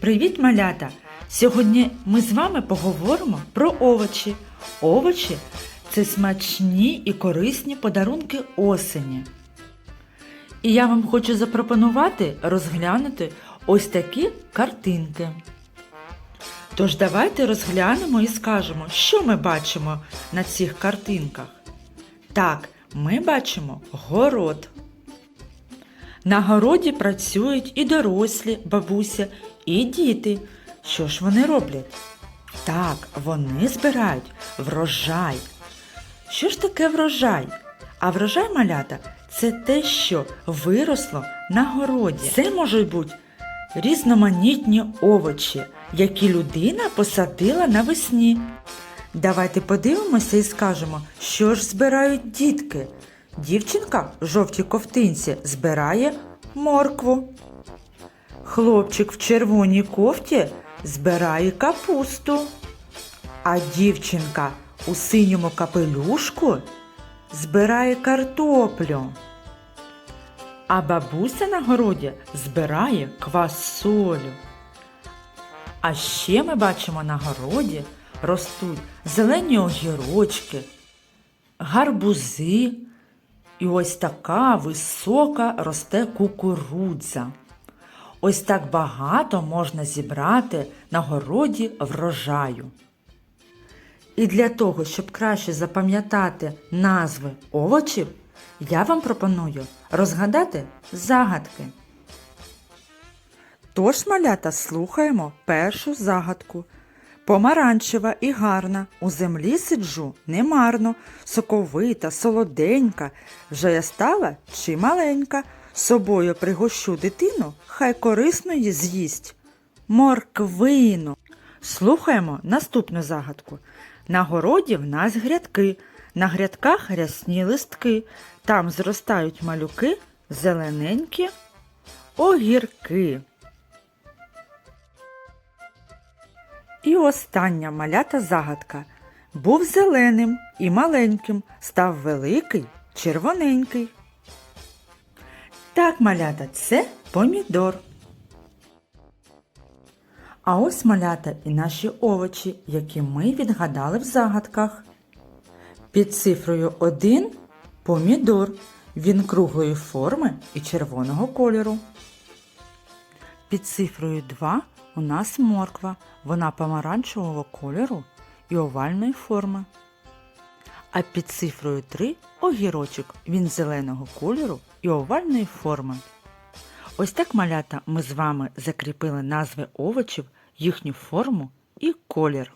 Привіт, малята! Сьогодні ми з вами поговоримо про овочі. Овочі це смачні і корисні подарунки осені. І я вам хочу запропонувати розглянути ось такі картинки. Тож давайте розглянемо і скажемо, що ми бачимо на цих картинках. Так, ми бачимо город. На городі працюють і дорослі бабуся, і діти. Що ж вони роблять? Так, вони збирають врожай. Що ж таке врожай? А врожай малята це те, що виросло на городі. Це можуть бути різноманітні овочі, які людина посадила навесні. Давайте подивимося і скажемо, що ж збирають дітки. Дівчинка в жовтій ковтинці збирає моркву. Хлопчик в червоній кофті збирає капусту. А дівчинка у синьому капелюшку збирає картоплю. А бабуся на городі збирає квасолю. А ще ми бачимо на городі ростуть зелені огірочки, гарбузи, і ось така висока росте кукурудза. Ось так багато можна зібрати на городі врожаю. І для того, щоб краще запам'ятати назви овочів, я вам пропоную розгадати загадки. Тож, малята, слухаємо першу загадку. Помаранчева і гарна, у землі сиджу немарно, соковита, солоденька, вже я стала чи маленька, собою пригощу дитину, хай корисно її з'їсть. Морквину. Слухаємо наступну загадку. На городі в нас грядки, на грядках рясні листки, там зростають малюки, зелененькі огірки. І остання малята загадка. Був зеленим і маленьким, став великий, червоненький. Так, малята, це помідор. А ось малята і наші овочі, які ми відгадали в загадках. Під цифрою 1 помідор. Він круглої форми і червоного кольору. Під цифрою 2 у нас морква. Вона помаранчевого кольору і овальної форми. А під цифрою 3 огірочок. Він зеленого кольору і овальної форми. Ось так, малята, ми з вами закріпили назви овочів, їхню форму і колір.